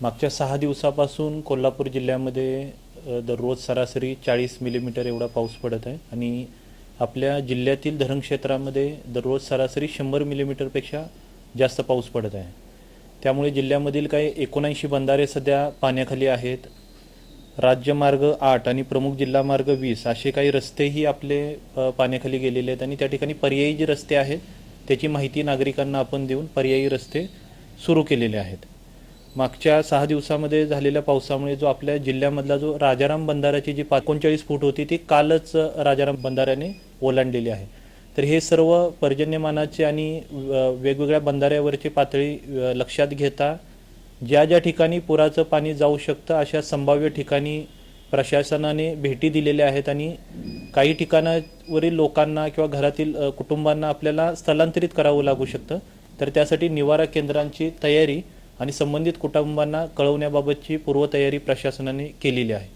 मागच्या सहा दिवसापासून कोल्हापूर जिल्ह्यामध्ये दररोज सरासरी चाळीस मिलीमीटर एवढा पाऊस पडत आहे आणि आपल्या जिल्ह्यातील धरणक्षेत्रामध्ये दररोज सरासरी शंभर मिलीमीटरपेक्षा जास्त पाऊस पडत आहे. त्यामुळे जिल्ह्यामधील काही एकोणऐंशी बंधारे सध्या पाण्याखाली आहेत. राज्यमार्ग आठ आणि प्रमुख जिल्हा मार्ग वीस असे काही रस्तेही आपले पाण्याखाली गेलेले आहेत आणि त्या ठिकाणी पर्यायी जे रस्ते आहेत त्याची माहिती नागरिकांना आपण देऊन पर्यायी रस्ते सुरू केलेले आहेत. मागच्या सहा दिवसामध्ये झालेल्या पावसामुळे जो आपल्या जिल्ह्यामधला जो राजाराम बंधाऱ्याची जी एकोणचाळीस फूट होती ती कालच राजाराम बंधाऱ्याने ओलांडलेली आहे. तर हे सर्व पर्जन्यमानाचे आणि वेगवेगळ्या बंधाऱ्यावरची पातळी लक्षात घेता ज्या ज्या ठिकाणी पुराचं पाणी जाऊ शकतं अशा संभाव्य ठिकाणी प्रशासनाने भेटी दिलेल्या आहेत आणि काही ठिकाणावरील लोकांना किंवा घरातील कुटुंबांना आपल्याला स्थलांतरित करावं लागू शकतं. तर त्यासाठी निवारा केंद्रांची तयारी आणि संबंधित कुटुंबांना कळवण्याबाबतची पूर्वतयारी प्रशासनाने केलेली आहे.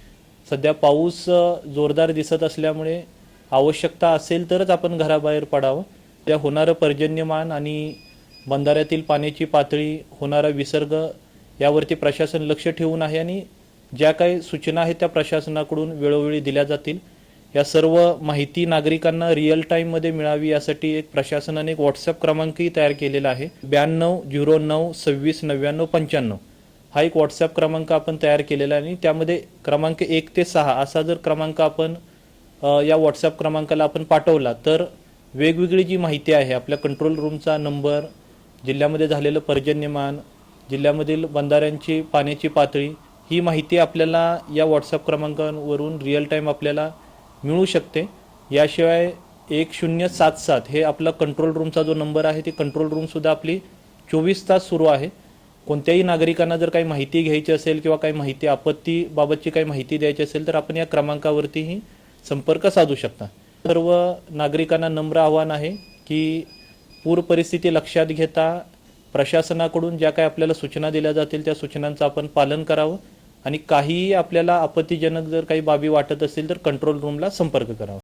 सध्या पाऊस जोरदार दिसत असल्यामुळे आवश्यकता असेल तरच आपण घराबाहेर पडावं. त्या होणारं पर्जन्यमान आणि बंधाऱ्यातील पाण्याची पातळी होणारा विसर्ग यावरती प्रशासन लक्ष ठेवून आहे आणि ज्या काही सूचना आहेत त्या प्रशासनाकडून वेळोवेळी दिल्या जातील. या सर्व माहिती नागरिकांना रिअल टाईममध्ये मिळावी यासाठी एक प्रशासनाने एक व्हॉट्सअप क्रमांकही तयार केलेला आहे. ब्याण्णव झिरो नऊ सव्वीस नव्याण्णव पंच्याण्णव. हा एक व्हॉट्सअप क्रमांक आपण तयार केलेला आहे आणि त्यामध्ये क्रमांक एक ते सहा असा जर क्रमांक आपण या व्हॉट्सअप क्रमांकाला आपण पाठवला तर वेगवेगळी जी माहिती आहे आपल्या कंट्रोल रूमचा नंबर जिल्ह्यामध्ये झालेलं पर्जन्यमान जिल्ह्यामधील बंधाऱ्यांची पाण्याची पातळी ही माहिती आपल्याला या व्हॉट्सअप क्रमांकावरून रिअल टाईम आपल्याला मिळू शकते. याशिवाय एक शून्य सात सात हे आपला कंट्रोल रूमचा जो नंबर आहे ती कंट्रोल रूमसुद्धा आपली चोवीस तास सुरू आहे. कोणत्याही नागरिकांना जर काही माहिती घ्यायची असेल किंवा काही माहिती आपत्तीबाबतची काही माहिती द्यायची असेल तर आपण या क्रमांकावरतीही संपर्क साधू शकता. सर्व नागरिकांना नम्र आव्हान आहे की पूर परिस्थिती लक्षात घेता प्रशासनाकडून ज्या काही आपल्याला सूचना दिल्या जातील त्या सूचनांचं आपण पालन करावं. आणि काहीही आपल्याला आपत्तीजनक जर काही बाबी वाटत असतील तर कंट्रोल रूमला संपर्क करावा.